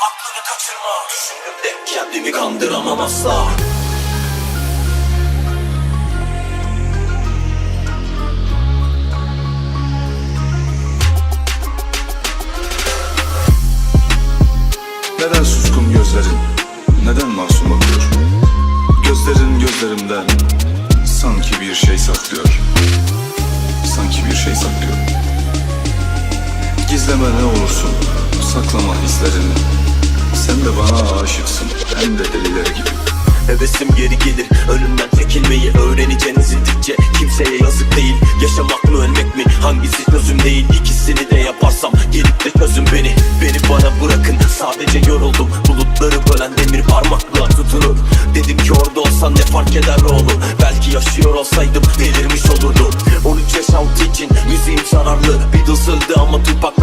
Aklını kaçırma Düşündüm de kendimi kandıramam asla Neden suskun gözlerin? Neden masum bakıyor? Gözlerin gözlerimden sanki bir şey saklıyor. Sanki bir şey saklıyor. Gizleme ne olursun, saklama hislerini. Sen de bana aşıksın, hem de deliler gibi. Hevesim geri gelir Önümden çekilmeyi öğreneceğiniz indikçe Kimseye yazık değil. Yaşamak mı ölmek mi Hangisi çözüm değil? İkisini de yaparsam Gelip de çözün beni. Beni bana bırakın Sadece yoruldum. Bulutları bölen demir parmakla tutunup Dedim ki orada olsan ne fark eder oğlum? Belki yaşıyor olsaydım delirmiş olurdum. 13 yaş altı için müziğim zararlı. Beatles öldü ama Tupac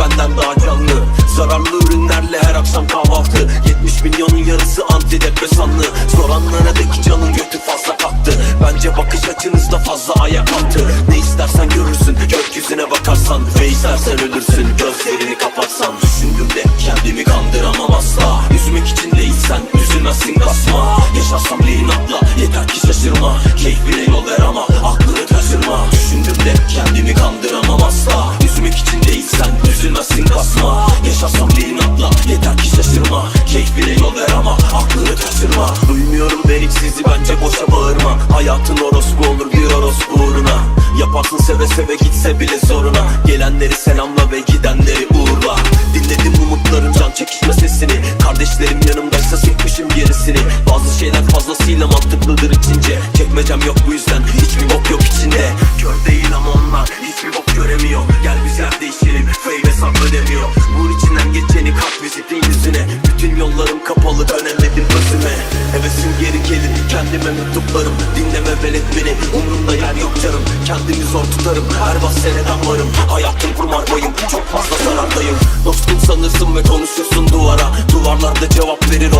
yarısı antidepresanlı. Soranlara de ki canın götü fazla kalktı. Bence bakış açınızda fazla ayak altı Ne istersen görürsün gökyüzüne bakarsan. Ve istersen ölürsün gözlerini kapatsan. Düşündüm de kendimi kandıramam asla. Üzmek için değilsen üzülmezsin kasma. Yaşarsam inatla yeter ki şaşırma. Keyfine yol ver ama aklını kaçırma. Düşündüm de kendimi kandıramam asla. Üzmek için değilsen üzülmezsin kasma. Yaşarsam inatla yeter ki şaşırma bağırma Hayatın orospu olur bir orospu uğruna. Yaparsın seve seve gitse bile zoruna. Gelenleri selamla ve gidenleri uğurla. Dinledim umutların can çekişme sesini. Kardeşlerim yanımdaysa sıkmışım gerisini. Bazı şeyler fazlasıyla mantıklıdır içince Çekmecem yok bu yüzden kendime mektuplarım Dinleme velet beni. Umurumda yer yok canım Kendimi zor tutarım. Her bas seneden varım Hayatım kumardayım çok fazla zarardayım. Dostum sanırsın ve konuşursun duvara. Duvarlarda cevap verir